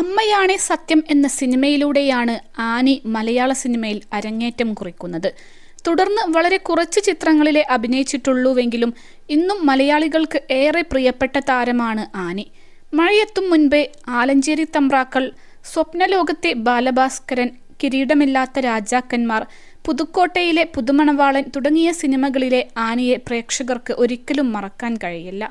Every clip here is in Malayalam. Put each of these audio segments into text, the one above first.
അമ്മയാണേ സത്യം എന്ന സിനിമയിലൂടെയാണ് ആനി മലയാള സിനിമയിൽ അരങ്ങേറ്റം കുറിക്കുന്നത്. തുടർന്ന് വളരെ കുറച്ച് ചിത്രങ്ങളിലെ അഭിനയിച്ചിട്ടുള്ളൂവെങ്കിലും ഇന്നും മലയാളികൾക്ക് ഏറെ പ്രിയപ്പെട്ട താരമാണ് ആനി. മഴയെത്തും മുൻപേ ആലഞ്ചേരി തമ്പ്രാക്കൾ സ്വപ്നലോകത്തെ ബാലഭാസ്കരൻ കിരീടമില്ലാത്ത രാജാക്കന്മാർ പുതുക്കോട്ടയിലെ പുതുമണവാളൻ തുടങ്ങിയ സിനിമകളിലെ ആനിയെ പ്രേക്ഷകർക്ക് ഒരിക്കലും മറക്കാൻ കഴിയില്ല.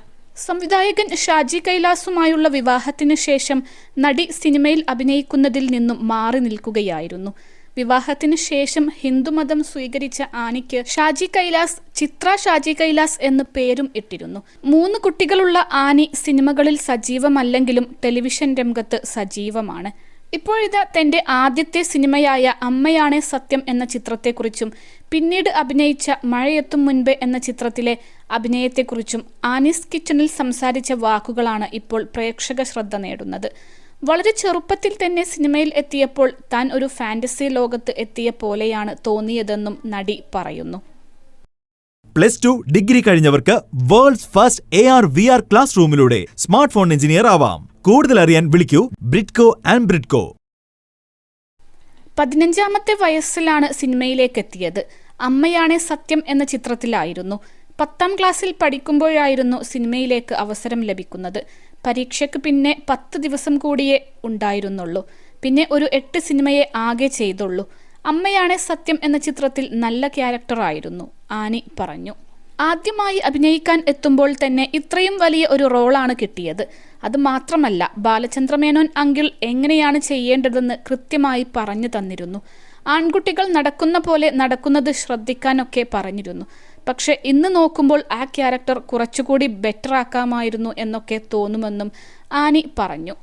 സംവിധായകൻ ഷാജി കൈലാസുമായുള്ള വിവാഹത്തിന് ശേഷം നടി സിനിമയിൽ അഭിനയിക്കുന്നതിൽ നിന്നും മാറി നിൽക്കുകയായിരുന്നു. വിവാഹത്തിന് ശേഷം ഹിന്ദുമതം സ്വീകരിച്ച ആനിക്ക് ഷാജി കൈലാസ് ചിത്ര ഷാജി കൈലാസ് എന്ന് പേരും ഇട്ടിരുന്നു. മൂന്ന് കുട്ടികളുള്ള ആനി സിനിമകളിൽ സജീവമല്ലെങ്കിലും ടെലിവിഷൻ രംഗത്ത് സജീവമാണ്. ഇപ്പോഴിതാ തന്റെ ആദ്യത്തെ സിനിമയായ അമ്മയാണേ സത്യം എന്ന ചിത്രത്തെക്കുറിച്ചും പിന്നീട് അഭിനയിച്ച മഴയെത്തും മുൻപേ എന്ന ചിത്രത്തിലെ അഭിനയത്തെക്കുറിച്ചും ആനീസ് കിച്ചണിൽ സംസാരിച്ച വാക്കുകളാണ് ഇപ്പോൾ പ്രേക്ഷക ശ്രദ്ധ നേടുന്നത്. വളരെ ചെറുപ്പത്തിൽ തന്നെ സിനിമയിൽ എത്തിയപ്പോൾ താൻ ഒരു ഫാന്റസി ലോകത്ത് എത്തിയ പോലെയാണ് തോന്നിയതെന്നും നടി പറയുന്നു. Plus two degree കഴിഞ്ഞവർക്ക് world's first A R V R class റൂമിലൂടെ smart phone engineer ആവാം. കൂടുതൽ അറിയാൻ വിളിക്കൂ ബ്രിഡ്കോ ആൻഡ് ബ്രിഡ്കോ. പതിനഞ്ചാമത്തെ വയസ്സിലാണ് സിനിമയിലേക്ക് എത്തിയത് അമ്മയാണേ സത്യം എന്ന ചിത്രത്തിലായിരുന്നു. പത്താം ക്ലാസ്സിൽ പഠിക്കുമ്പോഴായിരുന്നു സിനിമയിലേക്ക് അവസരം ലഭിക്കുന്നത്. പരീക്ഷയ്ക്ക് പിന്നെ പത്ത് ദിവസം കൂടിയേ ഉണ്ടായിരുന്നുള്ളൂ. പിന്നെ ഒരു എട്ട് സിനിമയെ ആകെ ചെയ്തുള്ളൂ. അമ്മയാണേ സത്യം എന്ന ചിത്രത്തിൽ നല്ല ക്യാരക്ടറായിരുന്നു ആനി പറഞ്ഞു. ആദ്യമായി അഭിനയിക്കാൻ എത്തുമ്പോൾ തന്നെ ഇത്രയും വലിയ ഒരു റോളാണ് കിട്ടിയത്. അത് മാത്രമല്ല ബാലചന്ദ്രമേനോൻ അങ്കിൾ എങ്ങനെയാണ് ചെയ്യേണ്ടതെന്ന് കൃത്യമായി പറഞ്ഞു തന്നിരുന്നു. ആൺകുട്ടികൾ നടക്കുന്ന പോലെ നടക്കുന്നത് ശ്രദ്ധിക്കാനൊക്കെ പറഞ്ഞിരുന്നു. പക്ഷെ ഇന്ന് നോക്കുമ്പോൾ ആ ക്യാരക്ടർ കുറച്ചുകൂടി ബെറ്റർ ആക്കാമായിരുന്നു എന്നൊക്കെ തോന്നുമെന്നും ആനി പറഞ്ഞു.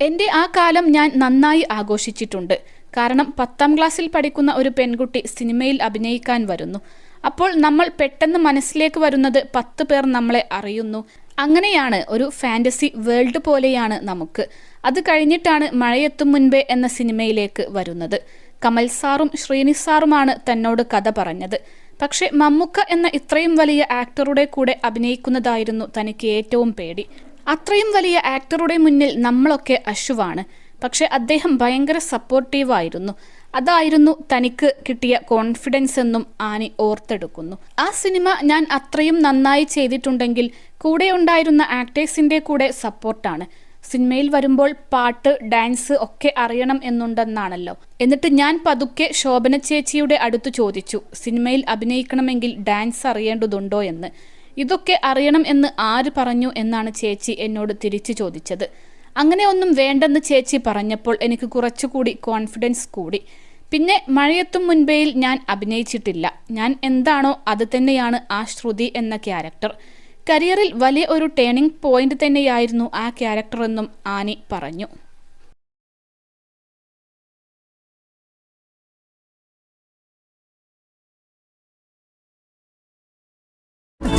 എന്റെ ആ കാലം ഞാൻ നന്നായി ആഘോഷിച്ചിട്ടുണ്ട്. കാരണം പത്താം ക്ലാസ്സിൽ പഠിക്കുന്ന ഒരു പെൺകുട്ടി സിനിമയിൽ അഭിനയിക്കാൻ വരുന്നു. അപ്പോൾ നമ്മൾ പെട്ടെന്ന് മനസ്സിലേക്ക് വരുന്നത് പത്ത് പേർ നമ്മളെ അറിയുന്നു. അങ്ങനെയാണ് ഒരു ഫാന്റസി വേൾഡ് പോലെയാണ് നമുക്ക്. അത് കഴിഞ്ഞിട്ടാണ് മഴയെത്തും മുൻപേ എന്ന സിനിമയിലേക്ക് വരുന്നത്. കമൽ സാറും ശ്രീനി സാറുമാണ് തന്നോട് കഥ പറഞ്ഞത്. പക്ഷെ മമ്മുക്ക എന്ന ഇത്രയും വലിയ ആക്ടറുടെ കൂടെ അഭിനയിക്കുന്നതായിരുന്നു തനിക്ക് ഏറ്റവും പേടി. അത്രയും വലിയ ആക്ടറുടെ മുന്നിൽ നമ്മളൊക്കെ അശുവാണ്. പക്ഷെ അദ്ദേഹം ഭയങ്കര സപ്പോർട്ടീവായിരുന്നു അതായിരുന്നു തനിക്ക് കിട്ടിയ കോൺഫിഡൻസ് എന്നും ആനി ഓർത്തെടുക്കുന്നു. ആ സിനിമ ഞാൻ അത്രയും നന്നായി ചെയ്തിട്ടുണ്ടെങ്കിൽ കൂടെ ഉണ്ടായിരുന്ന ആക്ടേഴ്സിന്റെ കൂടെ സപ്പോർട്ടാണ് സിനിമയിൽ വരുമ്പോൾ പാട്ട് ഡാൻസ് ഒക്കെ അറിയണം എന്നുണ്ടെന്നാണല്ലോ. എന്നിട്ട് ഞാൻ പതുക്കെ ശോഭന ചേച്ചിയുടെ അടുത്ത് ചോദിച്ചു സിനിമയിൽ അഭിനയിക്കണമെങ്കിൽ ഡാൻസ് അറിയേണ്ടതുണ്ടോ എന്ന്? ഇതൊക്കെ അറിയണം എന്ന് ആര് പറഞ്ഞു? എന്നാണ് ചേച്ചി എന്നോട് തിരിച്ചു ചോദിച്ചത്. അങ്ങനെ ഒന്നും വേണ്ടെന്ന് ചേച്ചി പറഞ്ഞപ്പോൾ എനിക്ക് കുറച്ചുകൂടി കോൺഫിഡൻസ് കൂടി. പിന്നെ മഴയത്തും മുൻപേയിൽ ഞാൻ അഭിനയിച്ചിട്ടില്ല. ഞാൻ എന്താണോ അത് തന്നെയാണ് ആ ശ്രുതി എന്ന ക്യാരക്ടർ കരിയറിൽ വലിയ ഒരു ടേണിംഗ് പോയിന്റ് തന്നെയായിരുന്നു ആ ക്യാരക്ടർ എന്നും ആനി പറഞ്ഞു.